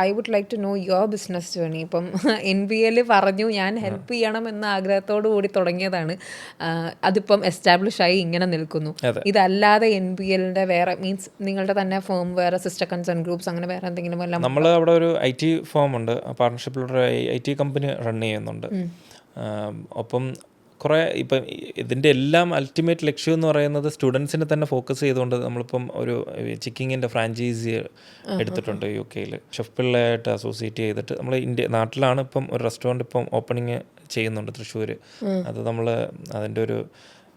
I would like to know your business journey ഇപ്പം N B L പറഞ്ഞു ഞാൻ help ചെയ്യണം എന്ന ആഗ്രഹത്തോടു കൂടി തുടങ്ങിയതാണ്. അതിപ്പം എസ്റ്റാബ്ലിഷ് ആയി ഇങ്ങനെ നിൽക്കുന്നു. ഇതല്ലാതെ എൻ ബി എല്ലിന്റെ വേറെ മീൻസ് നിങ്ങളുടെ തന്നെ ഫേം വേറെ സിസ്റ്റർ കൺസേൺ ഗ്രൂപ്പ്സ് അങ്ങനെ വേറെ എന്തെങ്കിലും വല്ല നമ്മൾ അവിടെ ഒരു ഐ ടി ഫോം ഉണ്ട്. പാർട്ണർഷിപ്പിലൂടെ ഐ ടി കമ്പനി റൺ ചെയ്യുന്നുണ്ട്. ഒപ്പം കുറേ ഇപ്പം ഇതിന്റെ എല്ലാം അൾട്ടിമേറ്റ് ലക്ഷ്യം എന്ന് പറയുന്നത് സ്റ്റുഡൻസിനെ തന്നെ ഫോക്കസ് ചെയ്തുകൊണ്ട് നമ്മളിപ്പം ഒരു ചിക്കിങ്ങിന്റെ ഫ്രാഞ്ചൈസി എടുത്തിട്ടുണ്ട് യു കെയിൽ. ഷെഫ് പിള്ളയായിട്ട് അസോസിയേറ്റ് ചെയ്തിട്ട് നമ്മൾ ഇന്ത്യ നാട്ടിലാണ് ഇപ്പം ഒരു റെസ്റ്റോറന്റ് ഇപ്പം ഓപ്പണിങ് ചെയ്യുന്നുണ്ട് തൃശ്ശൂർ അത് നമ്മൾ അതിന്റെ ഒരു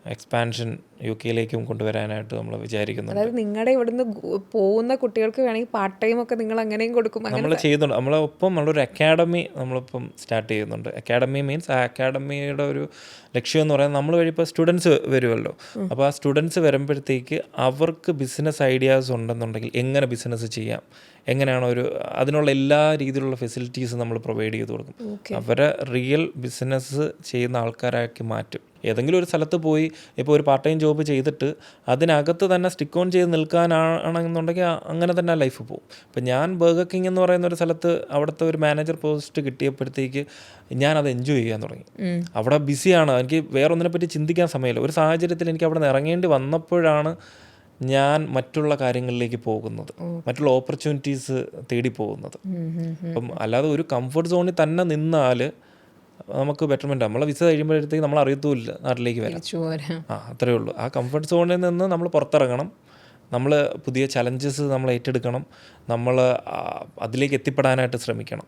എക്സ്പാൻഷൻ യു കെയിലേക്കും കൊണ്ടുവരാനായിട്ട് നമ്മൾ വിചാരിക്കുന്നു അതായത് നിങ്ങളുടെ ഇവിടുന്ന് പോകുന്ന കുട്ടികൾക്ക് വേണമെങ്കിൽ പാർട്ട് ടൈം ഒക്കെ നിങ്ങൾ അങ്ങനെയും കൊടുക്കും നമ്മൾ ചെയ്യുന്നുണ്ട്. നമ്മളെ ഒപ്പം നമ്മളൊരു അക്കാഡമി നമ്മളിപ്പം സ്റ്റാർട്ട് ചെയ്യുന്നുണ്ട്. അക്കാഡമി മീൻസ് ആ അക്കാഡമിയുടെ ഒരു ലക്ഷ്യം എന്ന് പറയുന്നത് നമ്മൾ വഴി ഇപ്പോൾ സ്റ്റുഡൻസ് വരുമല്ലോ അപ്പോൾ ആ സ്റ്റുഡൻസ് വരുമ്പോഴത്തേക്ക് അവർക്ക് ബിസിനസ് ഐഡിയാസ് ഉണ്ടെന്നുണ്ടെങ്കിൽ എങ്ങനെ ബിസിനസ് ചെയ്യാം? എങ്ങനെയാണ് ഒരു അതിനുള്ള എല്ലാ രീതിയിലുള്ള ഫെസിലിറ്റീസ് നമ്മൾ പ്രൊവൈഡ് ചെയ്ത് കൊടുക്കും. അവരെ റിയൽ ബിസിനസ് ചെയ്യുന്ന ആൾക്കാരാക്കി മാറ്റും. ഏതെങ്കിലും ഒരു സ്ഥലത്ത് പോയി ഇപ്പോൾ ഒരു പാർട്ട് ടൈം ജോബ് ചെയ്തിട്ട് അതിനകത്ത് തന്നെ സ്റ്റിക്ക് ഓൺ ചെയ്ത് നിൽക്കാനാണെന്നുണ്ടെങ്കിൽ അങ്ങനെ തന്നെ ലൈഫ് പോകും ഇപ്പം ഞാൻ ബർഗർ കിങ് എന്ന് പറയുന്ന ഒരു സ്ഥലത്ത് അവിടുത്തെ ഒരു മാനേജർ പോസ്റ്റ് കിട്ടിയപ്പോഴത്തേക്ക് ഞാൻ അത് എൻജോയ് ചെയ്യാൻ തുടങ്ങി. അവിടെ ബിസിയാണ് എനിക്ക് വേറെ ഒന്നിനെ പറ്റി ചിന്തിക്കാൻ സമയമില്ല. ഒരു സാഹചര്യത്തിൽ എനിക്ക് അവിടെ നിന്ന് ഇറങ്ങേണ്ടി വന്നപ്പോഴാണ് ഞാൻ മറ്റുള്ള കാര്യങ്ങളിലേക്ക് പോകുന്നത്. മറ്റുള്ള ഓപ്പർച്യൂണിറ്റീസ് തേടി പോകുന്നത്. അപ്പം അല്ലാതെ ഒരു കംഫർട്ട് സോണിൽ തന്നെ നിന്നാൽ നമുക്ക് ബെറ്റർമെന്റ് നമ്മളെ വിസ കഴിയുമ്പോഴത്തേക്ക് നമ്മൾ അറിയത്തുമില്ല നാട്ടിലേക്ക് വരാം ആ അത്രയേ ഉള്ളൂ. ആ കംഫർട്ട് സോണിൽ നിന്ന് നമ്മൾ പുറത്തിറങ്ങണം. നമ്മൾ പുതിയ ചലഞ്ചസ് നമ്മൾ ഏറ്റെടുക്കണം. നമ്മൾ അതിലേക്ക് എത്തിപ്പെടാനായിട്ട് ശ്രമിക്കണം.